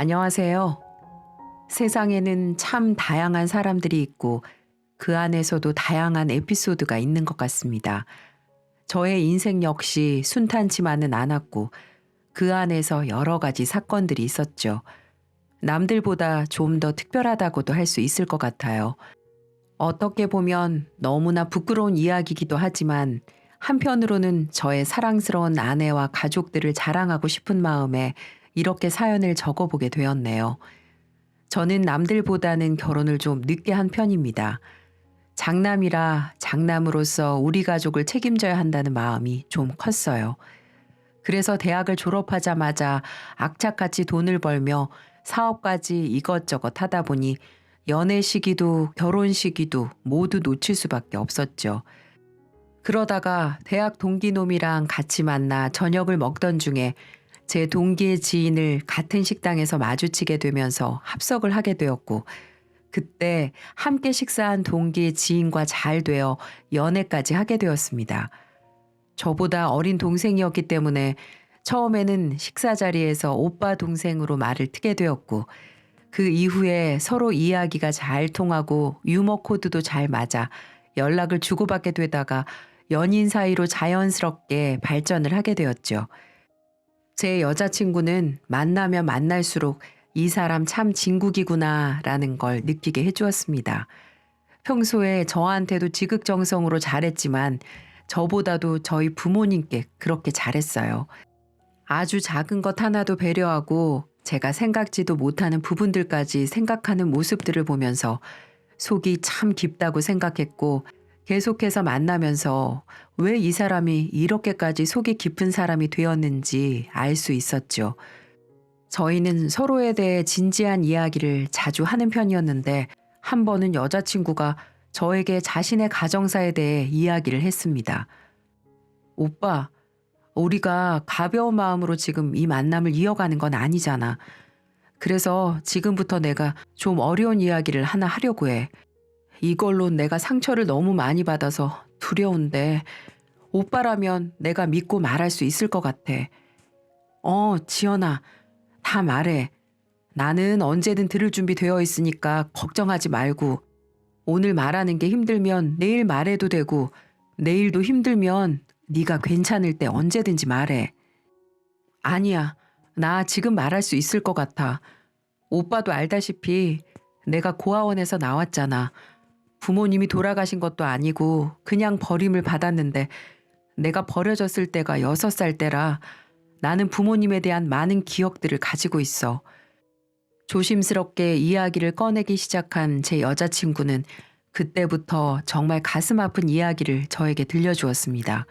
안녕하세요. 세상에는 참 다양한 사람들이 있고 그 안에서도 다양한 에피소드가 있는 것 같습니다. 저의 인생 역시 순탄치만은 않았고 그 안에서 여러 가지 사건들이 있었죠. 남들보다 좀 더 특별하다고도 할 수 있을 것 같아요. 어떻게 보면 너무나 부끄러운 이야기이기도 하지만 한편으로는 저의 사랑스러운 아내와 가족들을 자랑하고 싶은 마음에 이렇게 사연을 적어보게 되었네요. 저는 남들보다는 결혼을 좀 늦게 한 편입니다. 장남이라 장남으로서 우리 가족을 책임져야 한다는 마음이 좀 컸어요. 그래서 대학을 졸업하자마자 악착같이 돈을 벌며 사업까지 이것저것 하다 보니 연애 시기도 결혼 시기도 모두 놓칠 수밖에 없었죠. 그러다가 대학 동기놈이랑 같이 만나 저녁을 먹던 중에 제 동기의 지인을 같은 식당에서 마주치게 되면서 합석을 하게 되었고 그때 함께 식사한 동기의 지인과 잘 되어 연애까지 하게 되었습니다. 저보다 어린 동생이었기 때문에 처음에는 식사 자리에서 오빠 동생으로 말을 트게 되었고 그 이후에 서로 이야기가 잘 통하고 유머 코드도 잘 맞아 연락을 주고받게 되다가 연인 사이로 자연스럽게 발전을 하게 되었죠. 제 여자친구는 만나면 만날수록 이 사람 참 진국이구나 라는 걸 느끼게 해주었습니다. 평소에 저한테도 지극정성으로 잘했지만 저보다도 저희 부모님께 그렇게 잘했어요. 아주 작은 것 하나도 배려하고 제가 생각지도 못하는 부분들까지 생각하는 모습들을 보면서 속이 참 깊다고 생각했고 계속해서 만나면서 왜 이 사람이 이렇게까지 속이 깊은 사람이 되었는지 알 수 있었죠. 저희는 서로에 대해 진지한 이야기를 자주 하는 편이었는데 한 번은 여자친구가 저에게 자신의 가정사에 대해 이야기를 했습니다. 오빠, 우리가 가벼운 마음으로 지금 이 만남을 이어가는 건 아니잖아. 그래서 지금부터 내가 좀 어려운 이야기를 하나 하려고 해. 이걸로 내가 상처를 너무 많이 받아서 두려운데 오빠라면 내가 믿고 말할 수 있을 것 같아. 어, 지연아, 다 말해. 나는 언제든 들을 준비 되어 있으니까 걱정하지 말고 오늘 말하는 게 힘들면 내일 말해도 되고 내일도 힘들면 네가 괜찮을 때 언제든지 말해. 아니야. 나 지금 말할 수 있을 것 같아. 오빠도 알다시피 내가 고아원에서 나왔잖아. 부모님이 돌아가신 것도 아니고 그냥 버림을 받았는데 내가 버려졌을 때가 여섯 살 때라 나는 부모님에 대한 많은 기억들을 가지고 있어. 조심스럽게 이야기를 꺼내기 시작한 제 여자친구는 그때부터 정말 가슴 아픈 이야기를 저에게 들려주었습니다.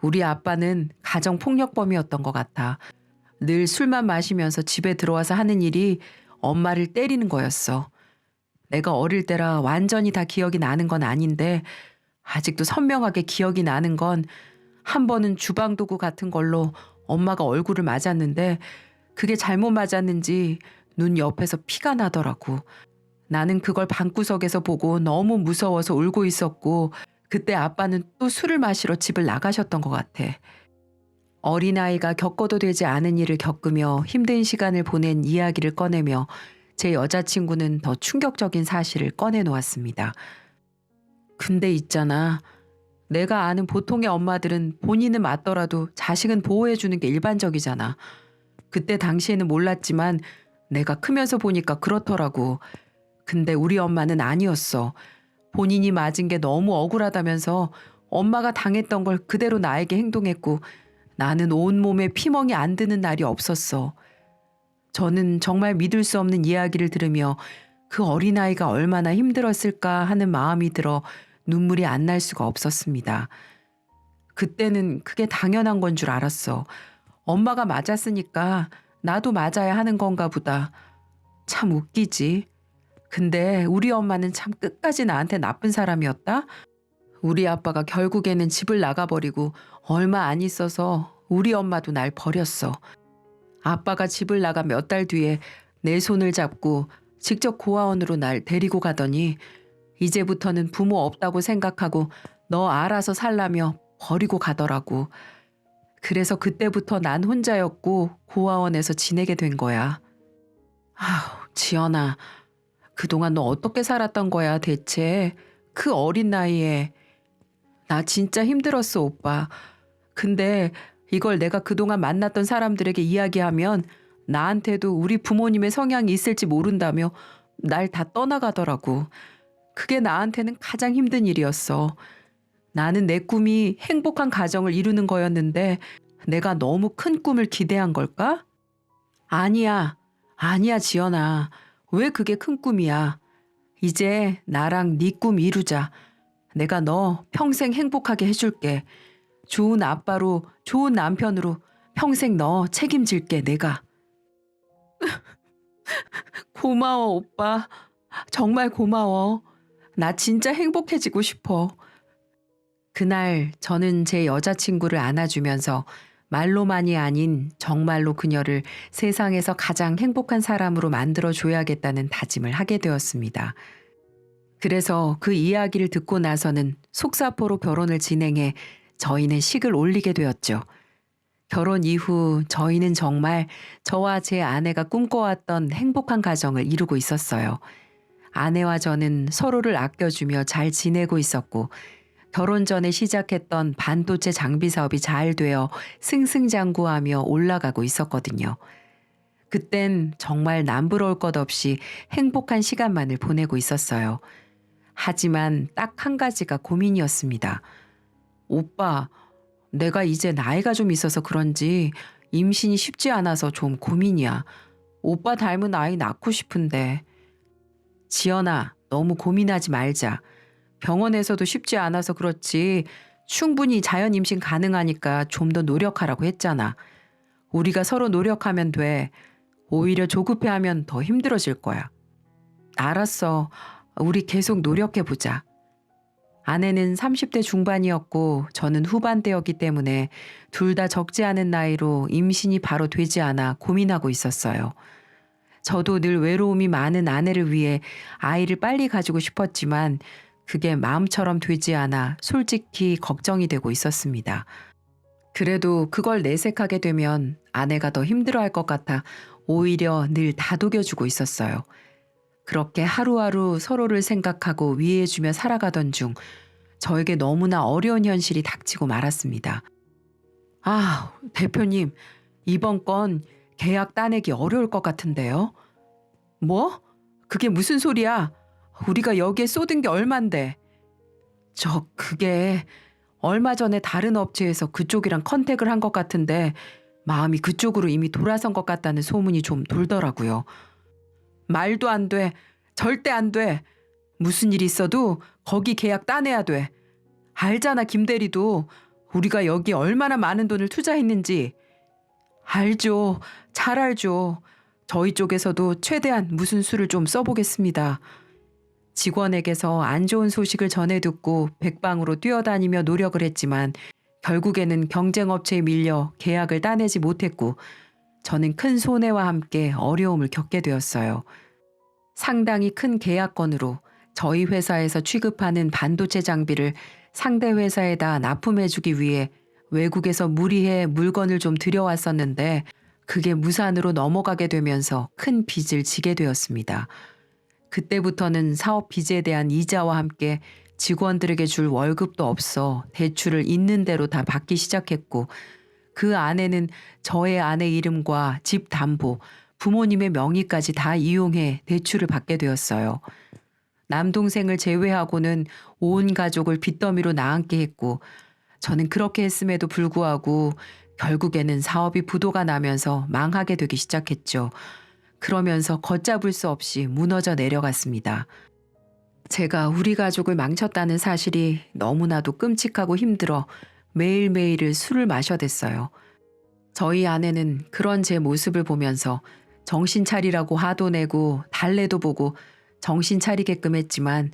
우리 아빠는 가정폭력범이었던 것 같아. 늘 술만 마시면서 집에 들어와서 하는 일이 엄마를 때리는 거였어. 내가 어릴 때라 완전히 다 기억이 나는 건 아닌데 아직도 선명하게 기억이 나는 건 한 번은 주방 도구 같은 걸로 엄마가 얼굴을 맞았는데 그게 잘못 맞았는지 눈 옆에서 피가 나더라고. 나는 그걸 방구석에서 보고 너무 무서워서 울고 있었고 그때 아빠는 또 술을 마시러 집을 나가셨던 것 같아. 어린아이가 겪어도 되지 않은 일을 겪으며 힘든 시간을 보낸 이야기를 꺼내며 제 여자친구는 더 충격적인 사실을 꺼내놓았습니다. 근데 있잖아. 내가 아는 보통의 엄마들은 본인은 맞더라도 자식은 보호해주는 게 일반적이잖아. 그때 당시에는 몰랐지만 내가 크면서 보니까 그렇더라고. 근데 우리 엄마는 아니었어. 본인이 맞은 게 너무 억울하다면서 엄마가 당했던 걸 그대로 나에게 행동했고 나는 온몸에 피멍이 안 드는 날이 없었어. 저는 정말 믿을 수 없는 이야기를 들으며 그 어린아이가 얼마나 힘들었을까 하는 마음이 들어 눈물이 안 날 수가 없었습니다. 그때는 그게 당연한 건 줄 알았어. 엄마가 맞았으니까 나도 맞아야 하는 건가 보다. 참 웃기지. 근데 우리 엄마는 참 끝까지 나한테 나쁜 사람이었다? 우리 아빠가 결국에는 집을 나가버리고 얼마 안 있어서 우리 엄마도 날 버렸어. 아빠가 집을 나가 몇 달 뒤에 내 손을 잡고 직접 고아원으로 날 데리고 가더니 이제부터는 부모 없다고 생각하고 너 알아서 살라며 버리고 가더라고. 그래서 그때부터 난 혼자였고 고아원에서 지내게 된 거야. 아우, 지연아. 그동안 너 어떻게 살았던 거야, 대체? 그 어린 나이에. 나 진짜 힘들었어, 오빠. 근데 이걸 내가 그동안 만났던 사람들에게 이야기하면 나한테도 우리 부모님의 성향이 있을지 모른다며 날 다 떠나가더라고. 그게 나한테는 가장 힘든 일이었어. 나는 내 꿈이 행복한 가정을 이루는 거였는데 내가 너무 큰 꿈을 기대한 걸까? 아니야. 아니야, 지연아. 왜 그게 큰 꿈이야? 이제 나랑 네 꿈 이루자. 내가 너 평생 행복하게 해줄게. 좋은 아빠로, 좋은 남편으로 평생 너 책임질게, 내가. 고마워, 오빠. 정말 고마워. 나 진짜 행복해지고 싶어. 그날 저는 제 여자친구를 안아주면서 말로만이 아닌 정말로 그녀를 세상에서 가장 행복한 사람으로 만들어줘야겠다는 다짐을 하게 되었습니다. 그래서 그 이야기를 듣고 나서는 속사포로 결혼을 진행해 저희는 식을 올리게 되었죠. 결혼 이후 저희는 정말 저와 제 아내가 꿈꿔왔던 행복한 가정을 이루고 있었어요. 아내와 저는 서로를 아껴주며 잘 지내고 있었고, 결혼 전에 시작했던 반도체 장비 사업이 잘 되어 승승장구하며 올라가고 있었거든요. 그땐 정말 남부러울 것 없이 행복한 시간만을 보내고 있었어요. 하지만 딱 한 가지가 고민이었습니다. 오빠, 내가 이제 나이가 좀 있어서 그런지 임신이 쉽지 않아서 좀 고민이야. 오빠 닮은 아이 낳고 싶은데. 지연아, 너무 고민하지 말자. 병원에서도 쉽지 않아서 그렇지 충분히 자연 임신 가능하니까 좀 더 노력하라고 했잖아. 우리가 서로 노력하면 돼. 오히려 조급해하면 더 힘들어질 거야. 알았어. 우리 계속 노력해 보자. 아내는 30대 중반이었고 저는 후반대였기 때문에 둘 다 적지 않은 나이로 임신이 바로 되지 않아 고민하고 있었어요. 저도 늘 외로움이 많은 아내를 위해 아이를 빨리 가지고 싶었지만 그게 마음처럼 되지 않아 솔직히 걱정이 되고 있었습니다. 그래도 그걸 내색하게 되면 아내가 더 힘들어할 것 같아 오히려 늘 다독여주고 있었어요. 그렇게 하루하루 서로를 생각하고 위해주며 살아가던 중 저에게 너무나 어려운 현실이 닥치고 말았습니다. 아, 대표님, 이번 건 계약 따내기 어려울 것 같은데요? 뭐? 그게 무슨 소리야? 우리가 여기에 쏟은 게 얼만데? 저, 그게 얼마 전에 다른 업체에서 그쪽이랑 컨택을 한 것 같은데 마음이 그쪽으로 이미 돌아선 것 같다는 소문이 좀 돌더라고요. 말도 안 돼. 절대 안 돼. 무슨 일 있어도 거기 계약 따내야 돼. 알잖아, 김대리도. 우리가 여기 얼마나 많은 돈을 투자했는지. 알죠. 잘 알죠. 저희 쪽에서도 최대한 무슨 수를 좀 써보겠습니다. 직원에게서 안 좋은 소식을 전해 듣고 백방으로 뛰어다니며 노력을 했지만 결국에는 경쟁업체에 밀려 계약을 따내지 못했고 저는 큰 손해와 함께 어려움을 겪게 되었어요. 상당히 큰 계약건으로 저희 회사에서 취급하는 반도체 장비를 상대 회사에다 납품해주기 위해 외국에서 무리해 물건을 좀 들여왔었는데 그게 무산으로 넘어가게 되면서 큰 빚을 지게 되었습니다. 그때부터는 사업 빚에 대한 이자와 함께 직원들에게 줄 월급도 없어 대출을 있는 대로 다 받기 시작했고 그 안에는 저의 아내 이름과 집 담보, 부모님의 명의까지 다 이용해 대출을 받게 되었어요. 남동생을 제외하고는 온 가족을 빚더미로 나앉게 했고 저는 그렇게 했음에도 불구하고 결국에는 사업이 부도가 나면서 망하게 되기 시작했죠. 그러면서 걷잡을 수 없이 무너져 내려갔습니다. 제가 우리 가족을 망쳤다는 사실이 너무나도 끔찍하고 힘들어 매일매일을 술을 마셔 댔어요. 저희 아내는 그런 제 모습을 보면서 정신 차리라고 화도 내고 달래도 보고 정신 차리게끔 했지만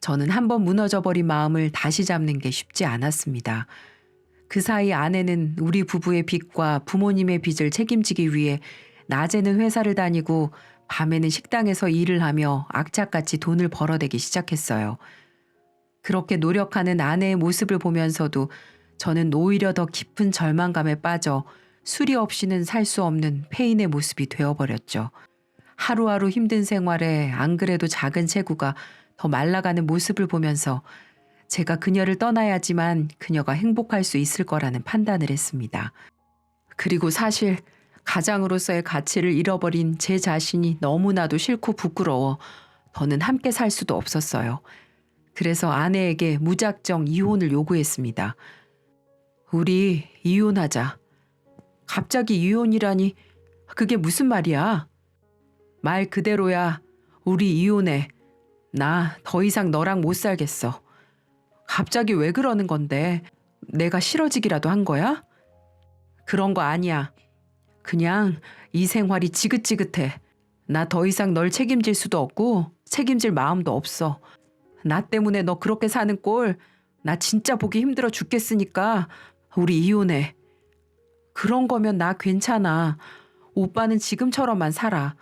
저는 한번 무너져버린 마음을 다시 잡는 게 쉽지 않았습니다. 그 사이 아내는 우리 부부의 빚과 부모님의 빚을 책임지기 위해 낮에는 회사를 다니고 밤에는 식당에서 일을 하며 악착같이 돈을 벌어대기 시작했어요. 그렇게 노력하는 아내의 모습을 보면서도 저는 오히려 더 깊은 절망감에 빠져 수리 없이는 살 수 없는 폐인의 모습이 되어버렸죠. 하루하루 힘든 생활에 안 그래도 작은 체구가 더 말라가는 모습을 보면서 제가 그녀를 떠나야지만 그녀가 행복할 수 있을 거라는 판단을 했습니다. 그리고 사실 가장으로서의 가치를 잃어버린 제 자신이 너무나도 싫고 부끄러워 더는 함께 살 수도 없었어요. 그래서 아내에게 무작정 이혼을 요구했습니다. 우리 이혼하자. 갑자기 이혼이라니 그게 무슨 말이야? 말 그대로야. 우리 이혼해. 나 더 이상 너랑 못 살겠어. 갑자기 왜 그러는 건데? 내가 싫어지기라도 한 거야? 그런 거 아니야. 그냥 이 생활이 지긋지긋해. 나 더 이상 널 책임질 수도 없고 책임질 마음도 없어. 나 때문에 너 그렇게 사는 꼴, 나 진짜 보기 힘들어 죽겠으니까 우리 이혼해. 그런 거면 나 괜찮아. 오빠는 지금처럼만 살아.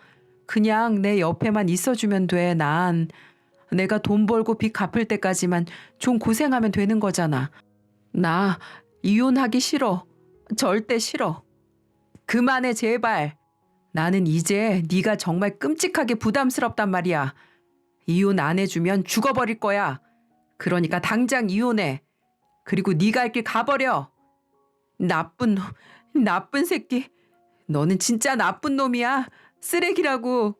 그냥 내 옆에만 있어주면 돼, 난. 내가 돈 벌고 빚 갚을 때까지만 좀 고생하면 되는 거잖아. 나 이혼하기 싫어. 절대 싫어. 그만해, 제발. 나는 이제 네가 정말 끔찍하게 부담스럽단 말이야. 이혼 안 해주면 죽어버릴 거야. 그러니까 당장 이혼해. 그리고 네가 할 길 가버려. 나쁜 놈, 나쁜 새끼. 너는 진짜 나쁜 놈이야. 쓰레기라고.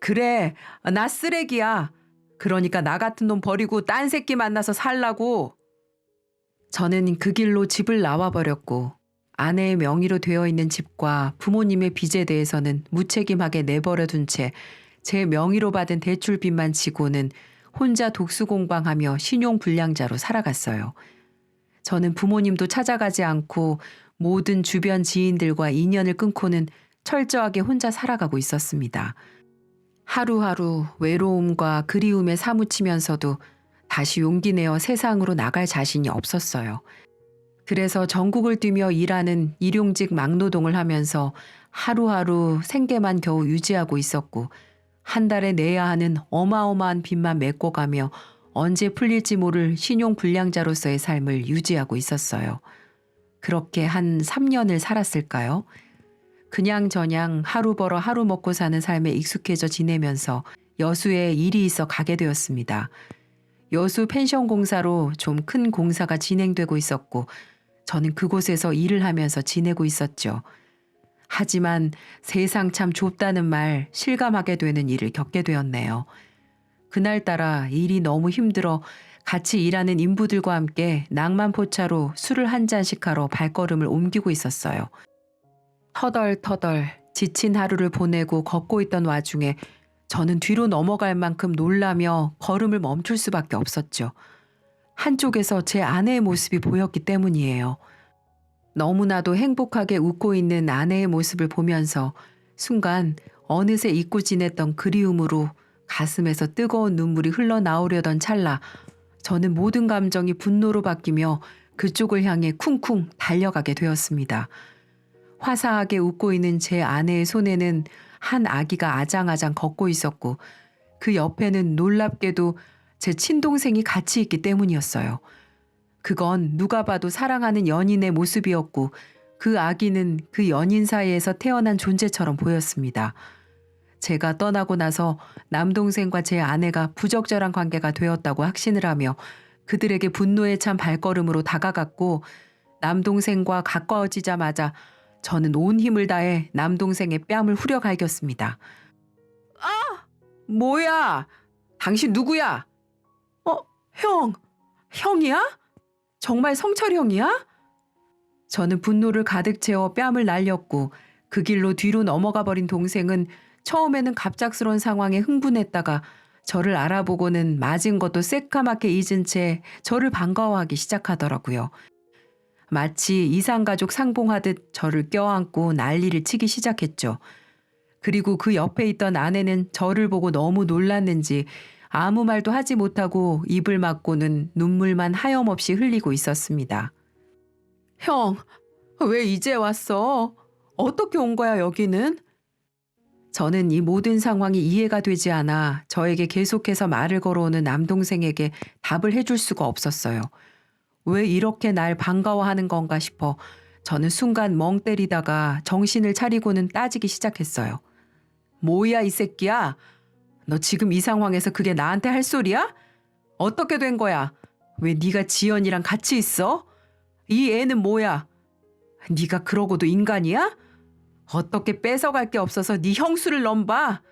그래, 나 쓰레기야. 그러니까 나 같은 놈 버리고 딴 새끼 만나서 살라고. 저는 그 길로 집을 나와 버렸고 아내의 명의로 되어 있는 집과 부모님의 빚에 대해서는 무책임하게 내버려 둔 채 제 명의로 받은 대출빚만 지고는 혼자 독수 공방하며 신용 불량자로 살아갔어요. 저는 부모님도 찾아가지 않고 모든 주변 지인들과 인연을 끊고는 철저하게 혼자 살아가고 있었습니다. 하루하루 외로움과 그리움에 사무치면서도 다시 용기 내어 세상으로 나갈 자신이 없었어요. 그래서 전국을 뛰며 일하는 일용직 막노동을 하면서 하루하루 생계만 겨우 유지하고 있었고 한 달에 내야 하는 어마어마한 빚만 메꿔 가며 언제 풀릴지 모를 신용불량자로서의 삶을 유지하고 있었어요. 그렇게 한 3년을 살았을까요? 그냥 저냥 하루 벌어 하루 먹고 사는 삶에 익숙해져 지내면서 여수에 일이 있어 가게 되었습니다. 여수 펜션 공사로 좀 큰 공사가 진행되고 있었고 저는 그곳에서 일을 하면서 지내고 있었죠. 하지만 세상 참 좁다는 말 실감하게 되는 일을 겪게 되었네요. 그날따라 일이 너무 힘들어 같이 일하는 인부들과 함께 낭만포차로 술을 한 잔씩 하러 발걸음을 옮기고 있었어요. 터덜터덜 지친 하루를 보내고 걷고 있던 와중에 저는 뒤로 넘어갈 만큼 놀라며 걸음을 멈출 수밖에 없었죠. 한쪽에서 제 아내의 모습이 보였기 때문이에요. 너무나도 행복하게 웃고 있는 아내의 모습을 보면서 순간 어느새 잊고 지냈던 그리움으로 가슴에서 뜨거운 눈물이 흘러나오려던 찰나 저는 모든 감정이 분노로 바뀌며 그쪽을 향해 쿵쿵 달려가게 되었습니다. 화사하게 웃고 있는 제 아내의 손에는 한 아기가 아장아장 걷고 있었고 그 옆에는 놀랍게도 제 친동생이 같이 있기 때문이었어요. 그건 누가 봐도 사랑하는 연인의 모습이었고 그 아기는 그 연인 사이에서 태어난 존재처럼 보였습니다. 제가 떠나고 나서 남동생과 제 아내가 부적절한 관계가 되었다고 확신을 하며 그들에게 분노에 찬 발걸음으로 다가갔고 남동생과 가까워지자마자 저는 온 힘을 다해 남동생의 뺨을 후려 갈겼습니다. 아! 뭐야? 당신 누구야? 어, 형. 형이야? 정말 성철 형이야? 저는 분노를 가득 채워 뺨을 날렸고 그 길로 뒤로 넘어가 버린 동생은 처음에는 갑작스러운 상황에 흥분했다가 저를 알아보고는 맞은 것도 새까맣게 잊은 채 저를 반가워하기 시작하더라고요. 마치 이상가족 상봉하듯 저를 껴안고 난리를 치기 시작했죠. 그리고 그 옆에 있던 아내는 저를 보고 너무 놀랐는지 아무 말도 하지 못하고 입을 막고는 눈물만 하염없이 흘리고 있었습니다. 형, 왜 이제 왔어? 어떻게 온 거야, 여기는? 저는 이 모든 상황이 이해가 되지 않아 저에게 계속해서 말을 걸어오는 남동생에게 답을 해줄 수가 없었어요. 왜 이렇게 날 반가워하는 건가 싶어 저는 순간 멍 때리다가 정신을 차리고는 따지기 시작했어요. 뭐야 이 새끼야? 너 지금 이 상황에서 그게 나한테 할 소리야? 어떻게 된 거야? 왜 네가 지연이랑 같이 있어? 이 애는 뭐야? 네가 그러고도 인간이야? 어떻게 뺏어갈 게 없어서 네 형수를 넘봐?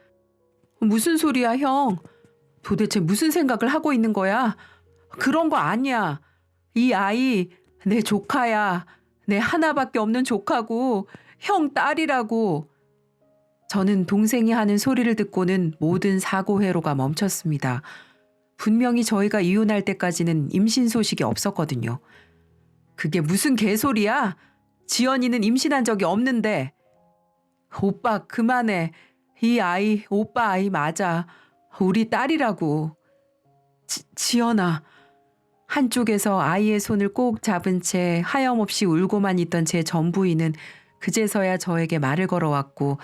무슨 소리야 형? 도대체 무슨 생각을 하고 있는 거야? 그런 거 아니야. 이 아이 내 조카야. 내 하나밖에 없는 조카고 형 딸이라고. 저는 동생이 하는 소리를 듣고는 모든 사고 회로가 멈췄습니다. 분명히 저희가 이혼할 때까지는 임신 소식이 없었거든요. 그게 무슨 개소리야? 지연이는 임신한 적이 없는데. 오빠 그만해. 이 아이 오빠 아이 맞아. 우리 딸이라고. 지, 지연아. 한쪽에서 아이의 손을 꼭 잡은 채 하염없이 울고만 있던 제 전부인은 그제서야 저에게 말을 걸어왔고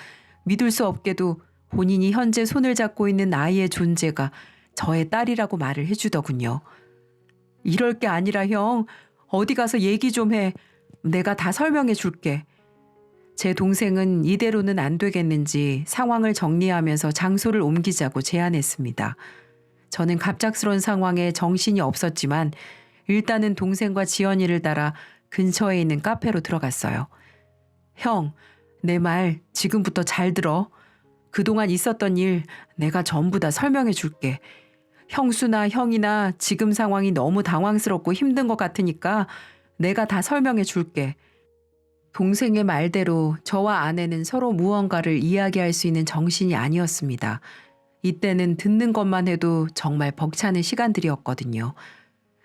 믿을 수 없게도 본인이 현재 손을 잡고 있는 아이의 존재가 저의 딸이라고 말을 해주더군요. 이럴 게 아니라 형, 어디 가서 얘기 좀 해. 내가 다 설명해 줄게. 제 동생은 이대로는 안 되겠는지 상황을 정리하면서 장소를 옮기자고 제안했습니다. 저는 갑작스런 상황에 정신이 없었지만 일단은 동생과 지연이를 따라 근처에 있는 카페로 들어갔어요. 형, 내 말 지금부터 잘 들어. 그동안 있었던 일 내가 전부 다 설명해 줄게. 형수나 형이나 지금 상황이 너무 당황스럽고 힘든 것 같으니까 내가 다 설명해 줄게. 동생의 말대로 저와 아내는 서로 무언가를 이야기할 수 있는 정신이 아니었습니다. 이때는 듣는 것만 해도 정말 벅차는 시간들이었거든요.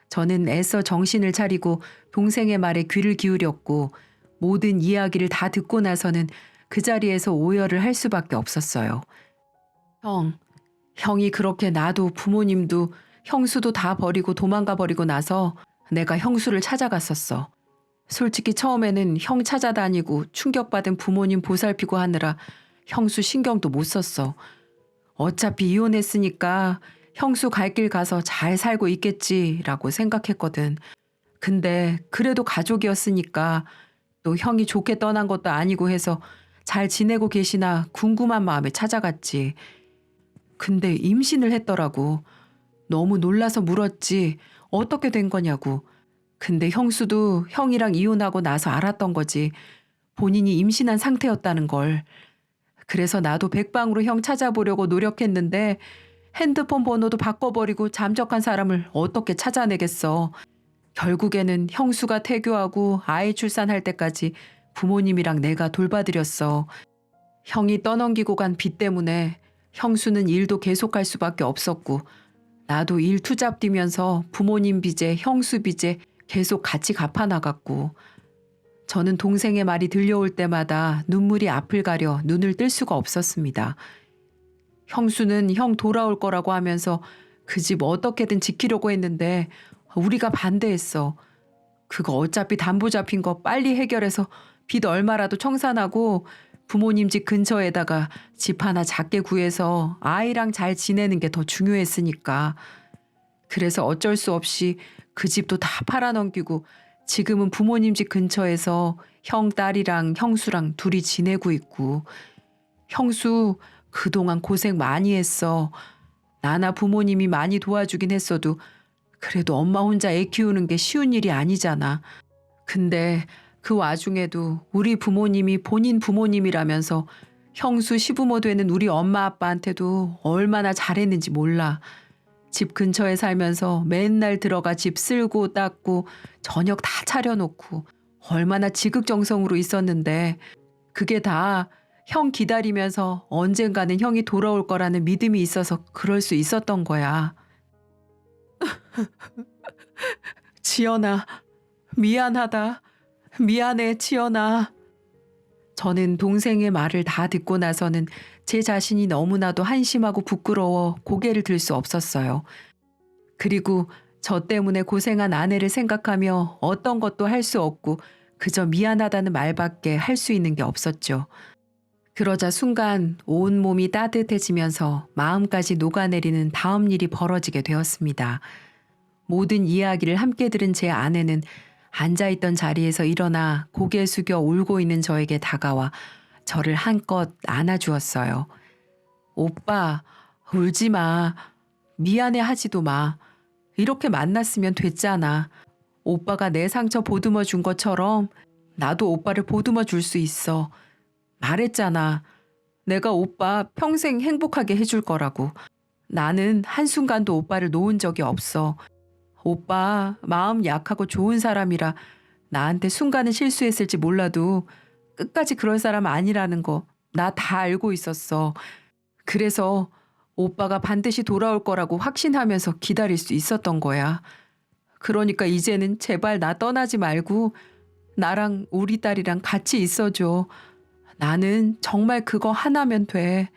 저는 애써 정신을 차리고 동생의 말에 귀를 기울였고 모든 이야기를 다 듣고 나서는 그 자리에서 오열을 할 수밖에 없었어요. 형, 형이 그렇게 나도 부모님도 형수도 다 버리고 도망가 버리고 나서 내가 형수를 찾아갔었어. 솔직히 처음에는 형 찾아다니고 충격받은 부모님 보살피고 하느라 형수 신경도 못 썼어. 어차피 이혼했으니까 형수 갈 길 가서 잘 살고 있겠지라고 생각했거든. 근데 그래도 가족이었으니까 또 형이 좋게 떠난 것도 아니고 해서 잘 지내고 계시나 궁금한 마음에 찾아갔지. 근데 임신을 했더라고. 너무 놀라서 물었지. 어떻게 된 거냐고. 근데 형수도 형이랑 이혼하고 나서 알았던 거지. 본인이 임신한 상태였다는 걸. 그래서 나도 백방으로 형 찾아보려고 노력했는데 핸드폰 번호도 바꿔버리고 잠적한 사람을 어떻게 찾아내겠어. 결국에는 형수가 태교하고 아이 출산할 때까지 부모님이랑 내가 돌봐드렸어. 형이 떠넘기고 간 빚 때문에 형수는 일도 계속할 수밖에 없었고 나도 일 투잡 뛰면서 부모님 빚에 형수 빚에 계속 같이 갚아 나갔고 저는 동생의 말이 들려올 때마다 눈물이 앞을 가려 눈을 뜰 수가 없었습니다. 형수는 형 돌아올 거라고 하면서 그 집 어떻게든 지키려고 했는데 우리가 반대했어. 그거 어차피 담보 잡힌 거 빨리 해결해서 빚 얼마라도 청산하고 부모님 집 근처에다가 집 하나 작게 구해서 아이랑 잘 지내는 게 더 중요했으니까. 그래서 어쩔 수 없이 그 집도 다 팔아넘기고 지금은 부모님 집 근처에서 형 딸이랑 형수랑 둘이 지내고 있고 형수 그동안 고생 많이 했어. 나나 부모님이 많이 도와주긴 했어도 그래도 엄마 혼자 애 키우는 게 쉬운 일이 아니잖아. 근데 그 와중에도 우리 부모님이 본인 부모님이라면서 형수 시부모 되는 우리 엄마 아빠한테도 얼마나 잘했는지 몰라. 집 근처에 살면서 맨날 들어가 집 쓸고 닦고 저녁 다 차려놓고 얼마나 지극정성으로 있었는데 그게 다 형 기다리면서 언젠가는 형이 돌아올 거라는 믿음이 있어서 그럴 수 있었던 거야. 지연아, 미안하다. 미안해, 지연아. 저는 동생의 말을 다 듣고 나서는 제 자신이 너무나도 한심하고 부끄러워 고개를 들 수 없었어요. 그리고 저 때문에 고생한 아내를 생각하며 어떤 것도 할 수 없고 그저 미안하다는 말밖에 할 수 있는 게 없었죠. 그러자 순간 온 몸이 따뜻해지면서 마음까지 녹아내리는 다음 일이 벌어지게 되었습니다. 모든 이야기를 함께 들은 제 아내는 앉아있던 자리에서 일어나 고개 숙여 울고 있는 저에게 다가와 저를 한껏 안아주었어요. 오빠, 울지 마. 미안해 하지도 마. 이렇게 만났으면 됐잖아. 오빠가 내 상처 보듬어 준 것처럼 나도 오빠를 보듬어 줄 수 있어. 말했잖아. 내가 오빠 평생 행복하게 해줄 거라고. 나는 한순간도 오빠를 놓은 적이 없어. 오빠 마음 약하고 좋은 사람이라 나한테 순간은 실수했을지 몰라도 끝까지 그럴 사람 아니라는 거 나 다 알고 있었어. 그래서 오빠가 반드시 돌아올 거라고 확신하면서 기다릴 수 있었던 거야. 그러니까 이제는 제발 나 떠나지 말고 나랑 우리 딸이랑 같이 있어줘. 나는 정말 그거 하나면 돼.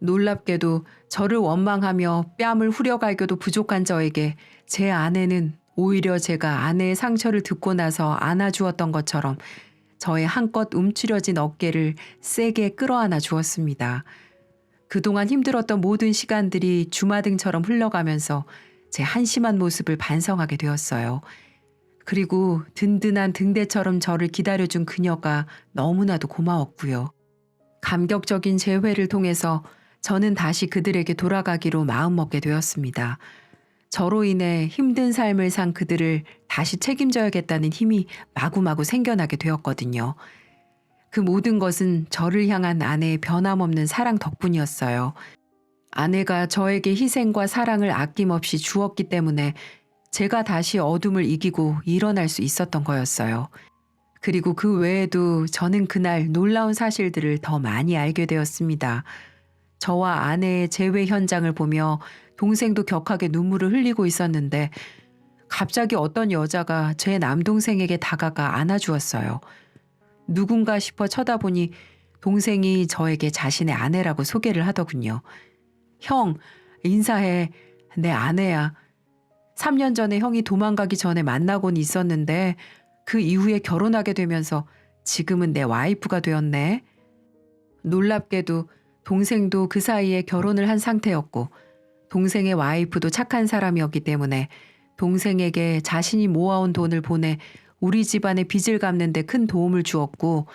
놀랍게도 저를 원망하며 뺨을 후려갈겨도 부족한 저에게 제 아내는 오히려 제가 아내의 상처를 듣고 나서 안아주었던 것처럼 저의 한껏 움츠려진 어깨를 세게 끌어안아 주었습니다. 그동안 힘들었던 모든 시간들이 주마등처럼 흘러가면서 제 한심한 모습을 반성하게 되었어요. 그리고 든든한 등대처럼 저를 기다려준 그녀가 너무나도 고마웠고요. 감격적인 재회를 통해서 저는 다시 그들에게 돌아가기로 마음먹게 되었습니다. 저로 인해 힘든 삶을 산 그들을 다시 책임져야겠다는 힘이 마구마구 생겨나게 되었거든요. 그 모든 것은 저를 향한 아내의 변함없는 사랑 덕분이었어요. 아내가 저에게 희생과 사랑을 아낌없이 주었기 때문에 제가 다시 어둠을 이기고 일어날 수 있었던 거였어요. 그리고 그 외에도 저는 그날 놀라운 사실들을 더 많이 알게 되었습니다. 저와 아내의 재회 현장을 보며 동생도 격하게 눈물을 흘리고 있었는데 갑자기 어떤 여자가 제 남동생에게 다가가 안아주었어요. 누군가 싶어 쳐다보니 동생이 저에게 자신의 아내라고 소개를 하더군요. 형, 인사해. 내 아내야. 3년 전에 형이 도망가기 전에 만나곤 있었는데 그 이후에 결혼하게 되면서 지금은 내 와이프가 되었네. 놀랍게도 동생도 그 사이에 결혼을 한 상태였고 동생의 와이프도 착한 사람이었기 때문에 동생에게 자신이 모아온 돈을 보내 우리 집안의 빚을 갚는데 큰 도움을 주었고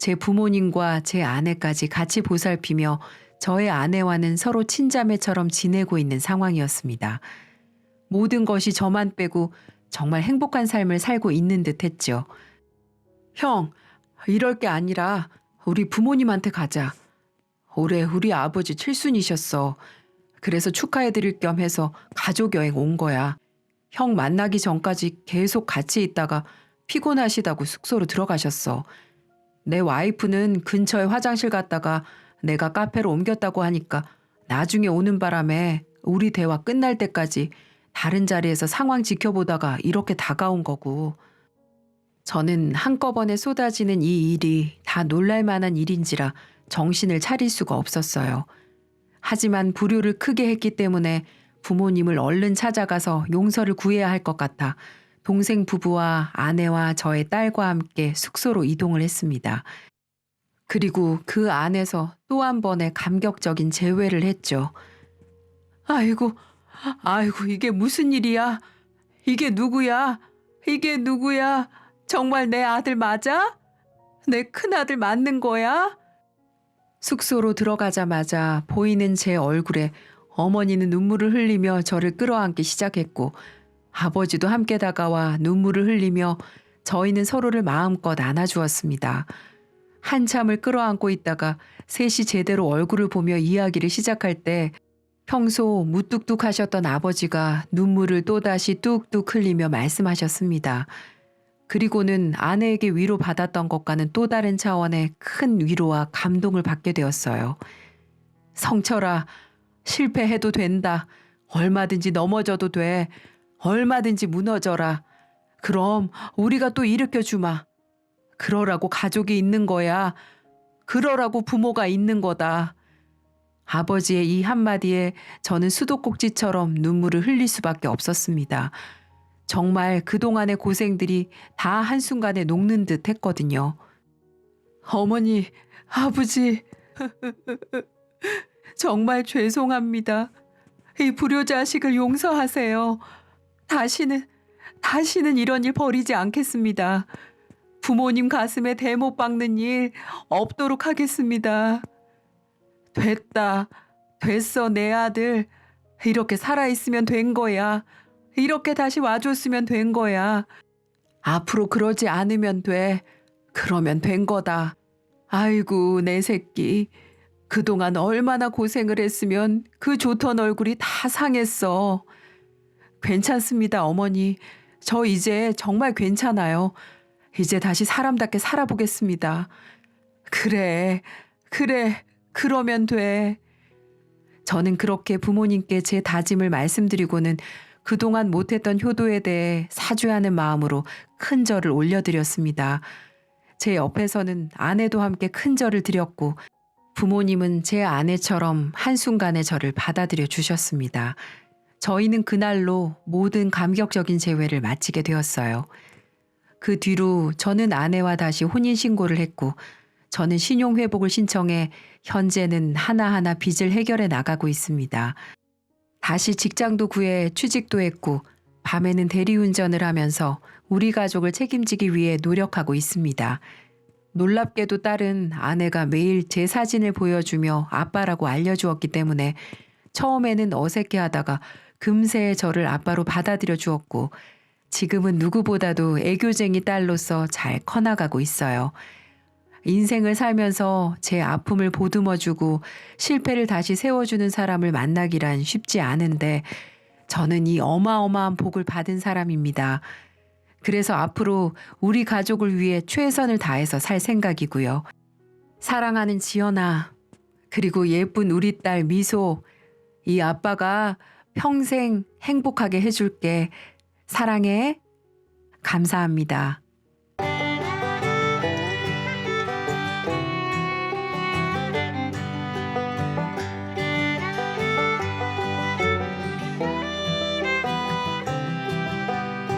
제 부모님과 제 아내까지 같이 보살피며 저의 아내와는 서로 친자매처럼 지내고 있는 상황이었습니다. 모든 것이 저만 빼고 정말 행복한 삶을 살고 있는 듯 했죠. 형, 이럴 게 아니라 우리 부모님한테 가자. 올해 우리 아버지 칠순이셨어. 그래서 축하해드릴 겸 해서 가족 여행 온 거야. 형 만나기 전까지 계속 같이 있다가 피곤하시다고 숙소로 들어가셨어. 내 와이프는 근처에 화장실 갔다가 내가 카페로 옮겼다고 하니까 나중에 오는 바람에 우리 대화 끝날 때까지 다른 자리에서 상황 지켜보다가 이렇게 다가온 거고. 저는 한꺼번에 쏟아지는 이 일이 다 놀랄 만한 일인지라 정신을 차릴 수가 없었어요. 하지만 불효를 크게 했기 때문에 부모님을 얼른 찾아가서 용서를 구해야 할 것 같아 동생 부부와 아내와 저의 딸과 함께 숙소로 이동을 했습니다. 그리고 그 안에서 또 한 번의 감격적인 재회를 했죠. 아이고, 아이고, 이게 무슨 일이야? 이게 누구야? 이게 누구야? 정말 내 아들 맞아? 내 큰아들 맞는 거야? 숙소로 들어가자마자 보이는 제 얼굴에 어머니는 눈물을 흘리며 저를 끌어안기 시작했고 아버지도 함께 다가와 눈물을 흘리며 저희는 서로를 마음껏 안아주었습니다. 한참을 끌어안고 있다가 셋이 제대로 얼굴을 보며 이야기를 시작할 때 평소 무뚝뚝하셨던 아버지가 눈물을 또다시 뚝뚝 흘리며 말씀하셨습니다. 그리고는 아내에게 위로받았던 것과는 또 다른 차원의 큰 위로와 감동을 받게 되었어요. 성철아, 실패해도 된다. 얼마든지 넘어져도 돼. 얼마든지 무너져라. 그럼 우리가 또 일으켜 주마. 그러라고 가족이 있는 거야. 그러라고 부모가 있는 거다. 아버지의 이 한마디에 저는 수도꼭지처럼 눈물을 흘릴 수밖에 없었습니다. 정말 그동안의 고생들이 다 한순간에 녹는 듯 했거든요. 어머니, 아버지, 정말 죄송합니다. 이 불효자식을 용서하세요. 다시는, 다시는 이런 일 벌이지 않겠습니다. 부모님 가슴에 대못 박는 일 없도록 하겠습니다. 됐다. 됐어, 내 아들. 이렇게 살아있으면 된 거야. 이렇게 다시 와줬으면 된 거야. 앞으로 그러지 않으면 돼. 그러면 된 거다. 아이고, 내 새끼. 그동안 얼마나 고생을 했으면 그 좋던 얼굴이 다 상했어. 괜찮습니다, 어머니. 저 이제 정말 괜찮아요. 이제 다시 사람답게 살아보겠습니다. 그래, 그래, 그러면 돼. 저는 그렇게 부모님께 제 다짐을 말씀드리고는 그동안 못했던 효도에 대해 사죄하는 마음으로 큰 절을 올려드렸습니다. 제 옆에서는 아내도 함께 큰 절을 드렸고 부모님은 제 아내처럼 한순간에 저를 받아들여 주셨습니다. 저희는 그날로 모든 감격적인 재회를 마치게 되었어요. 그 뒤로 저는 아내와 다시 혼인신고를 했고 저는 신용회복을 신청해 현재는 하나하나 빚을 해결해 나가고 있습니다. 다시 직장도 구해 취직도 했고 밤에는 대리운전을 하면서 우리 가족을 책임지기 위해 노력하고 있습니다. 놀랍게도 딸은 아내가 매일 제 사진을 보여주며 아빠라고 알려주었기 때문에 처음에는 어색해 하다가 금세 저를 아빠로 받아들여 주었고 지금은 누구보다도 애교쟁이 딸로서 잘 커나가고 있어요. 인생을 살면서 제 아픔을 보듬어주고 실패를 다시 세워주는 사람을 만나기란 쉽지 않은데 저는 이 어마어마한 복을 받은 사람입니다. 그래서 앞으로 우리 가족을 위해 최선을 다해서 살 생각이고요. 사랑하는 지연아, 그리고 예쁜 우리 딸 미소, 이 아빠가 평생 행복하게 해줄게. 사랑해. 감사합니다.